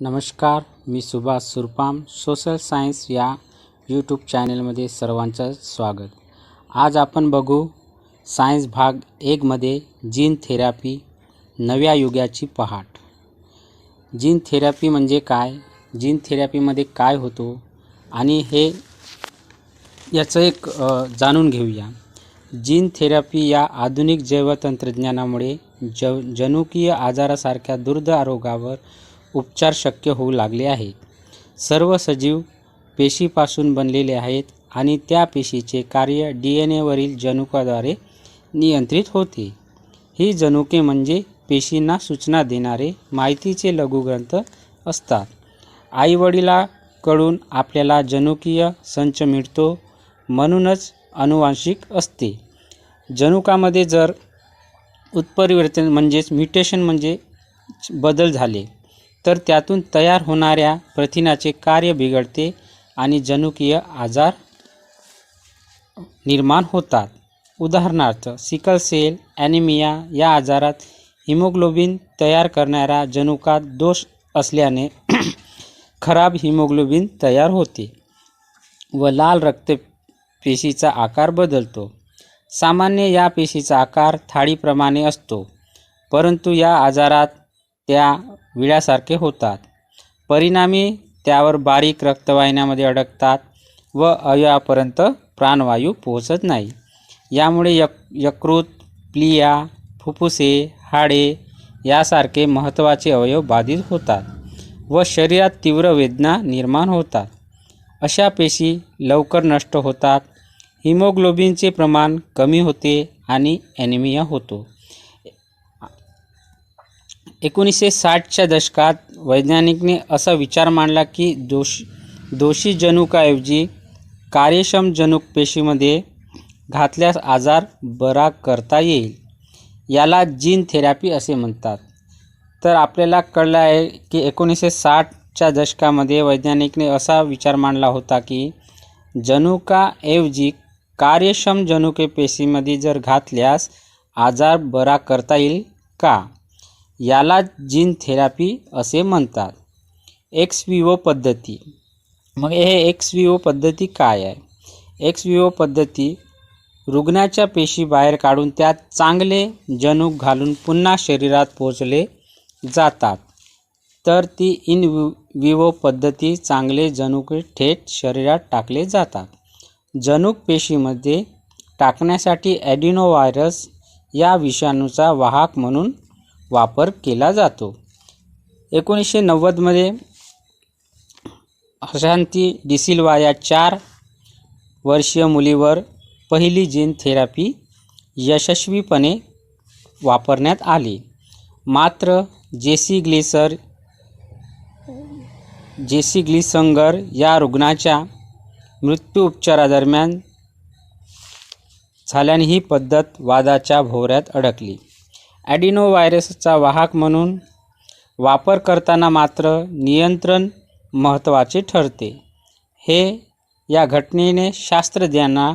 नमस्कार मी Subhash Surpam social science या यूट्यूब चॅनलमध्ये सर्वांचं स्वागत. आज आपण बघू सायन्स भाग एकमध्ये जीन थेरपी नव्या युगाची पहाट. जीन थेरपी म्हणजे काय? जीन थेरपीमध्ये काय होतो? आणि हे याचं एक जाणून घेऊया. जीन थेरपी या आधुनिक जैवतंत्रज्ञानामुळे ज जनुकीय आजारासारख्या दुर्द रोगावर उपचार शक्य होऊ लागले आहेत सर्व सजीव पेशीपासून बनलेले आहेत आणि त्या पेशीचे कार्य डी एन एवरील जनुकाद्वारे नियंत्रित होते. ही जनुके म्हणजे पेशींना सूचना देणारे माहितीचे लघुग्रंथ असतात. आईवडिलाकडून आपल्याला जनुकीय संच मिळतो म्हणूनच अनुवांशिक असते. जनुकामध्ये जर उत्परिवर्तन म्हणजेच म्युटेशन म्हणजे बदल झाले तर त्यातून तयार होणाऱ्या प्रथिनाचे कार्य बिघडते आणि जनुकीय आजार निर्माण होतात. उदाहरणार्थ सिकल सेल ॲनिमिया या आजारात हिमोग्लोबिन तयार करणाऱ्या जनुकात दोष असल्याने खराब हिमोग्लोबिन तयार होते व लाल रक्तपेशीचा आकार बदलतो. सामान्य या पेशीचा आकार थाळीप्रमाणे असतो परंतु या आजारात त्या विळ्यासारखे होतात. परिणामी त्यावर बारीक रक्तवाहिन्यामध्ये अडकतात व अवयवापर्यंत प्राणवायू पोहोचत नाही. यामुळे यक यकृत प्लिया फुफ्फुसे हाडे यासारखे महत्त्वाचे अवयव बाधित होतात व शरीरात तीव्र वेदना निर्माण होतात. अशा पेशी लवकर नष्ट होतात हिमोग्लोबिनचे प्रमाण कमी होते आणि ॲनिमिया होतो. एकोणीसशे साठच्या दशकात वैज्ञानिकने असा विचार मांडला की दोष दोषी जनुकाऐवजी कार्यक्षम जनुक पेशीमध्ये घातल्यास आजार बरा करता येईल. याला जीन थेरपी असे म्हणतात. तर आपल्याला कळलं आहे की एकोणीसशे साठच्या दशकामध्ये वैज्ञानिकने असा विचार मांडला होता की जनुकाऐवजी कार्यक्षम जनुके पेशीमध्ये जर घातल्यास आजार बरा करता येईल का? याला जीन थेरपी असे म्हणतात. एक्स विवो ओ पद्धती. मग हे एक्स विवो ओ पद्धती काय आहे? एक्स विवो ओ पद्धती रुग्णाच्या पेशी बाहेर काढून त्यात चांगले जनुक घालून पुन्हा शरीरात पोचले जातात. तर ती इन विवो पद्धती चांगले जनुक थेट शरीरात टाकले जातात. जनुक पेशीमध्ये टाकण्यासाठी ॲडिनो व्हायरस या विषाणूचा वाहक म्हणून वापर केला जातो. एकोणीसशे नव्वदमध्ये अशांती डिसिल्वा या चार वर्षीय मुलीवर पहिली जीन थेरपी यशस्वीपणे वापरण्यात आली. मात्र जेसी ग्लेसर जेसी ग्लिसंगर या रुग्णाच्या मृत्यू उपचारादरम्यान झाल्याने ही पद्धत वादाच्या भोवऱ्यात अडकली. ॲडिनो व्हायरसचा वाहक म्हणून वापर करताना मात्र नियंत्रण महत्त्वाचे ठरते. हे या घटनेने शास्त्रज्ञांना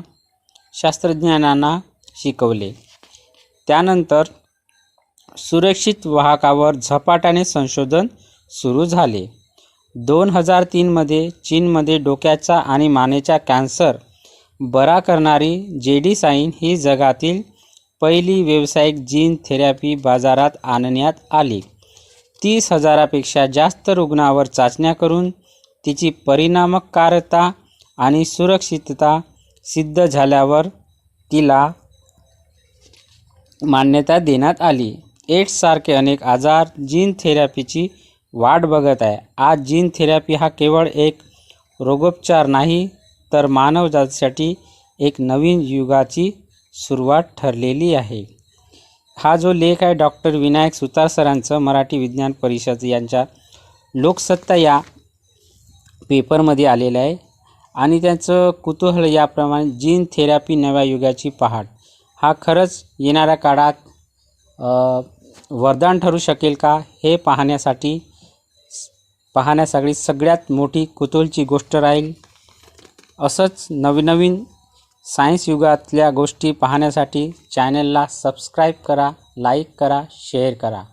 शास्त्रज्ञांना शिकवले. त्यानंतर सुरक्षित वाहकावर झपाट्याने संशोधन सुरू झाले. दोन हजार तीनमध्ये चीनमध्ये डोक्याचा आणि मानेचा कॅन्सर बरा करणारी जेडीसाईन ही जगातील पहिली व्यावसायिक जीन थेरपी बाजारात आणण्यात आली. तीस हजारापेक्षा जास्त रुग्णावर चाचण्या करून तिची परिणामकारकता आणि सुरक्षितता सिद्ध झाल्यावर तिला मान्यता देण्यात आली. एड्ससारखे अनेक आजार जीन थेरपीची वाट बघत आहे. आज जीन थेरपी हा केवळ एक रोगोपचार नाही तर मानवजातीसाठी एक नवीन युगाची सुरुवात ठरलेली आहे. हा जो लेख आहे डॉक्टर विनायक सुतार सरांचं मराठी विज्ञान परिषद यांच्या लोकसत्ता या पेपरमध्ये आलेलं आहे. आणि त्यांचं कुतूहल याप्रमाणे जीन थेरपी नव्या युगाची पहाट हा खरंच येणाऱ्या काळात वरदान ठरू शकेल का? हे पाहण्यासाठी पाहण्यासाठी सगळ्यात मोठी कुतूहलची गोष्ट राहील असंच नवीन नवीन सायन्स युगातल्या गोष्टी पाहण्यासाठी चॅनलला सबस्क्राईब करा लाईक करा शेअर करा.